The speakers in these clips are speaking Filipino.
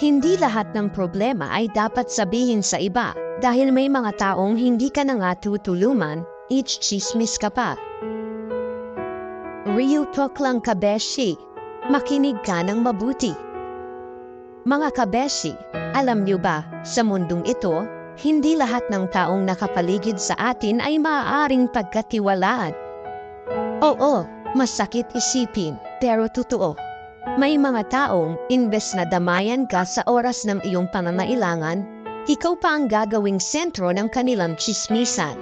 Hindi lahat ng problema ay dapat sabihin sa iba dahil may mga taong hindi ka na nga tutulungan, each chismis ka pa. Real talk lang kabeshi. Makinig ka ng mabuti. Mga kabeshi, alam niyo ba, sa mundong ito, hindi lahat ng taong nakapaligid sa atin ay maaaring pagkatiwalaan. Oo, masakit isipin, pero totoo. May mga taong, imbes na damayan ka sa oras ng iyong pangangailangan, ikaw pa ang gagawing sentro ng kanilang chismisan.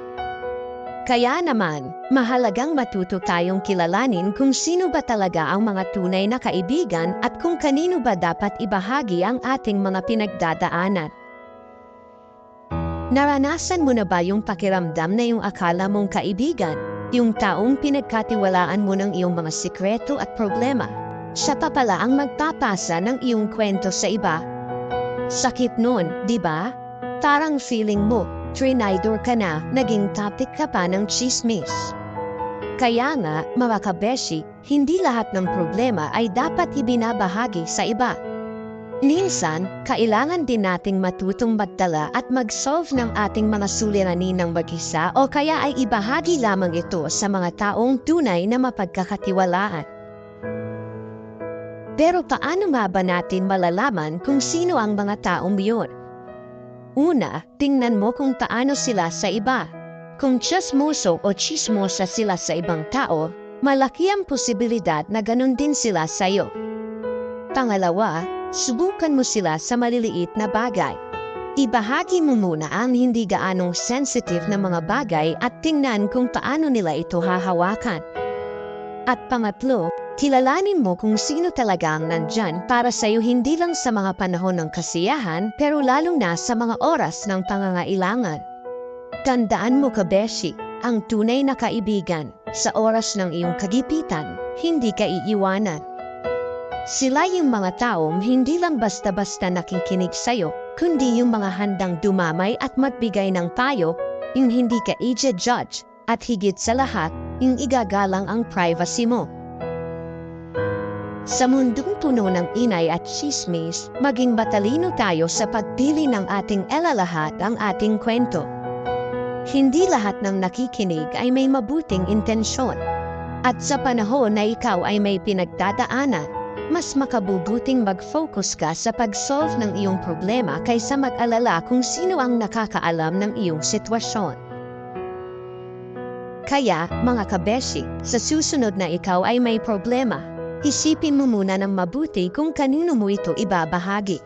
Kaya naman, mahalagang matuto tayong kilalanin kung sino ba talaga ang mga tunay na kaibigan at kung kanino ba dapat ibahagi ang ating mga pinagdadaanan. Naranasan mo na ba yung pakiramdam na yung akala mong kaibigan, yung taong pinagkatiwalaan mo ng iyong mga sikreto at problema? Siya pa pala ang magpapasa ng iyong kwento sa iba. Sakit nun, di ba? Tarang feeling mo, trinidor ka na, naging topic ka pa ng chismis. Kaya nga, mga kabeshi, hindi lahat ng problema ay dapat ibinabahagi sa iba. Minsan, kailangan din nating matutong magdala at mag-solve ng ating mga suliranin ng mag-isa o kaya ay ibahagi lamang ito sa mga taong tunay na mapagkakatiwalaan. Pero paano nga ba natin malalaman kung sino ang mga taong yun? Una, tingnan mo kung paano sila sa iba. Kung chismoso o chismosa sila sa ibang tao, malaki ang posibilidad na ganun din sila sa'yo. Pangalawa, subukan mo sila sa maliliit na bagay. Ibahagi mo muna ang hindi gaanong sensitive na mga bagay at tingnan kung paano nila ito hahawakan. At pangatlo, kilalanin mo kung sino talaga ang nandyan para sa'yo hindi lang sa mga panahon ng kasiyahan pero lalong na sa mga oras ng pangangailangan. Tandaan mo kabeshi, ang tunay na kaibigan, sa oras ng iyong kagipitan, hindi ka iiwanan. Sila yung mga taong hindi lang basta-basta nakikinig sa'yo, kundi yung mga handang dumamay at magbigay ng payo, yung hindi ka i-judge, at higit sa lahat, yung igagalang ang privacy mo. Sa mundong puno ng inay at chismis, maging matalino tayo sa pagpili ng ating elalahat ang ating kwento. Hindi lahat ng nakikinig ay may mabuting intensyon. At sa panahon na ikaw ay may pinagdadaanan, mas makabubuting mag-focus ka sa pag-solve ng iyong problema kaysa mag-alala kung sino ang nakakaalam ng iyong sitwasyon. Kaya, mga kabeshi, sa susunod na ikaw ay may problema, isipin mo muna ng mabuti kung kanino mo ito ibabahagi.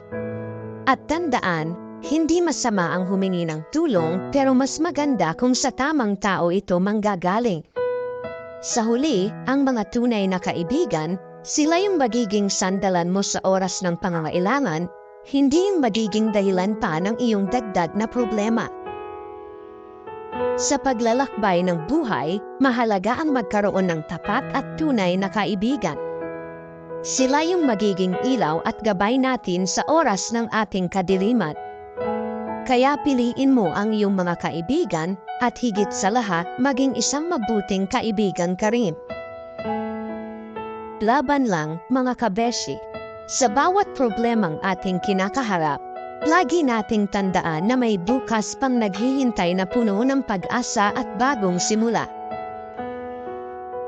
At tandaan, hindi masama ang humingi ng tulong pero mas maganda kung sa tamang tao ito manggagaling. Sa huli, ang mga tunay na kaibigan, sila yung magiging sandalan mo sa oras ng pangangailangan, hindi yung magiging dahilan pa ng iyong dagdag na problema. Sa paglalakbay ng buhay, mahalaga ang magkaroon ng tapat at tunay na kaibigan. Sila yung magiging ilaw at gabay natin sa oras ng ating kadiliman. Kaya piliin mo ang iyong mga kaibigan at higit sa lahat maging isang mabuting kaibigan ka rin. Laban lang, mga kabeshi. Sa bawat problemang ating kinakaharap, lagi nating tandaan na may bukas pang naghihintay na puno ng pag-asa at bagong simula.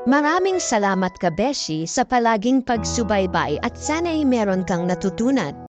Maraming salamat kabeshi sa palaging pagsubaybay at sana'y meron kang natutunan.